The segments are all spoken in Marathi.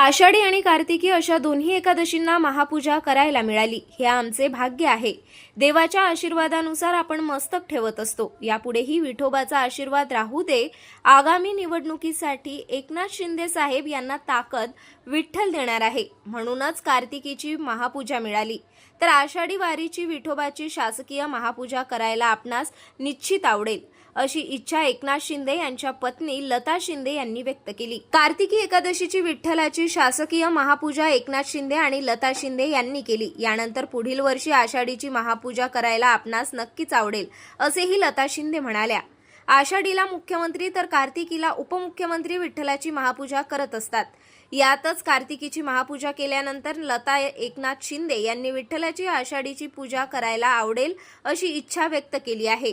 आषाढी आणि कार्तिकी अशा दोन्ही एकादशींना महापूजा करायला मिळाली. हे आमचे भाग्य आहे. देवाच्या आशीर्वादानुसार आपण मस्तक ठेवत असतो. यापुढेही विठोबाचा आशीर्वाद राहू दे. आगामी निवडणुकीसाठी एकनाथ शिंदे साहेब यांना ताकद विठ्ठल देणार आहे. म्हणूनच कार्तिकीची महापूजा मिळाली. तर आषाढी वारीची विठोबाची शासकीय महापूजा करायला आपणास निश्चित आवडेल. अशी इच्छा एकनाथ शिंदे यांच्या पत्नी लता शिंदे यांनी व्यक्त केली. कार्तिकी एकादशीची विठ्ठलाची शासकीय महापूजा एकनाथ शिंदे आणि लता शिंदे यांनी केली. यानंतर पुढील वर्षी आषाढीची महापूजा करायला आपणास नक्कीच आवडेल असेही लता शिंदे म्हणाल्या. आषाढीला मुख्यमंत्री तर कार्तिकीला उपमुख्यमंत्री विठ्ठलाची महापूजा करत असतात. यातच कार्तिकीची महापूजा केल्यानंतर लता एकनाथ शिंदे यांनी विठ्ठलाची आषाढीची पूजा करायला आवडेल अशी इच्छा व्यक्त केली आहे.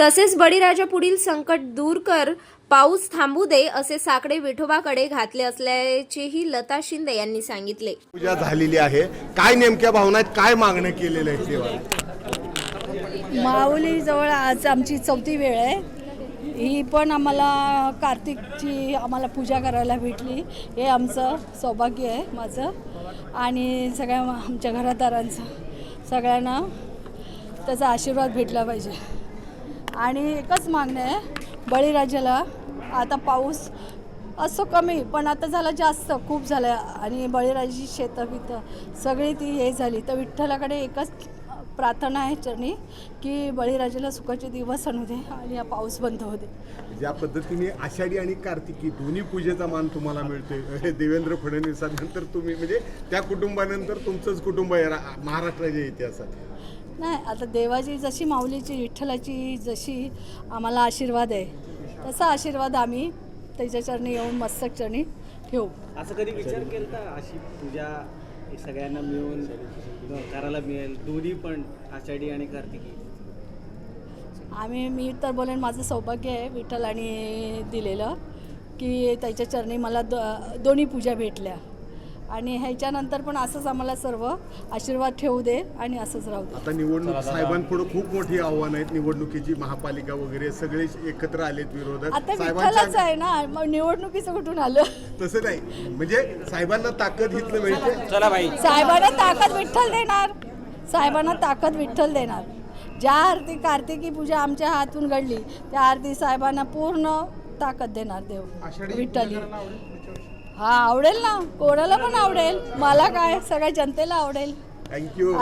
तसेच बळीराजा पुढील संकट दूर कर पाऊस थांबू दे असे साकडे विठोबाकडे घातले असल्याचेही लता शिंदे यांनी सांगितले. पूजा झालेली आहे. काय नेमक्या भावना आहेत काय मागणं केलेलं आहे देवाला? माऊलीजवळ आज आमची चौथी वेळ आहे. ही पण आम्हाला कार्तिकची आम्हाला पूजा करायला भेटली. हे आमचं सौभाग्य आहे माझं. आणि सगळ्या आमच्या घरादारांचं. सगळ्यांना त्याचा आशीर्वाद भेटला पाहिजे. आणि एकच मागणं आहे बळीराजाला आता पाऊस असो कमी पण आता झाला जास्त खूप झालं आणि बळीराजाची शेतं बितं सगळी ती हे झाली. तर विठ्ठलाकडे एकच प्रार्थना आहे चरणी की बळीराजाला सुखाचे दिवस आणू दे आणि हा पाऊस बंद होऊ दे. ज्या पद्धतीने आषाढी आणि कार्तिकी दोन्ही पूजेचा मान तुम्हाला मिळतोय देवेंद्र फडणवीसांनंतर तुम्ही म्हणजे त्या कुटुंबानंतर तुमचंच कुटुंब आहे रा- महाराष्ट्राच्या इतिहासात. नाही आता देवाची जशी माऊलीची विठ्ठलाची जशी आम्हाला आशीर्वाद आहे तसा आशीर्वाद आम्ही त्याच्या चरणी येऊन मस्तक चरणी ठेवू. असं कधी विचार केला अशी पूजा सगळ्यांना मिळून करायला मिळेल? दोन्ही पण आषाढी आणि कार्तिकी. आम्ही मी तर बोलेन माझं सौभाग्य आहे विठ्ठल आणि दिलेलं की त्याच्या चरणी मला दो दोन्ही पूजा भेटल्या. आणि ह्याच्यानंतर पण असंच आम्हाला सर्व आशीर्वाद ठेवू दे आणि असंच राहू दे. आता निवडणूक साहेबांपुढे खूप मोठी आव्हानं आहेत. निवडणुकीची महापालिका वगैरे सगळे एकत्र आलेत विरोधात. आता विठ्ठलच साहेबांच्या आहे ना? मग निवडणुकीचं कुठून आलं? तसं नाही. म्हणजे साहेबांना ताकद हितलं मिळते. चला बाई. साहेबांना ताकद विठ्ठल देणार. साहेबांना ताकद विठ्ठल देणार. ज्या आरती कार्तिकी पूजा आमच्या हातून घडली त्या आरती साहेबांना पूर्ण ताकद देणार देव. विठ्ठली हा आवडेल ना? कोणाला पण आवडेल. मला काय? सगळ्या जनतेला आवडेल. थँक्यू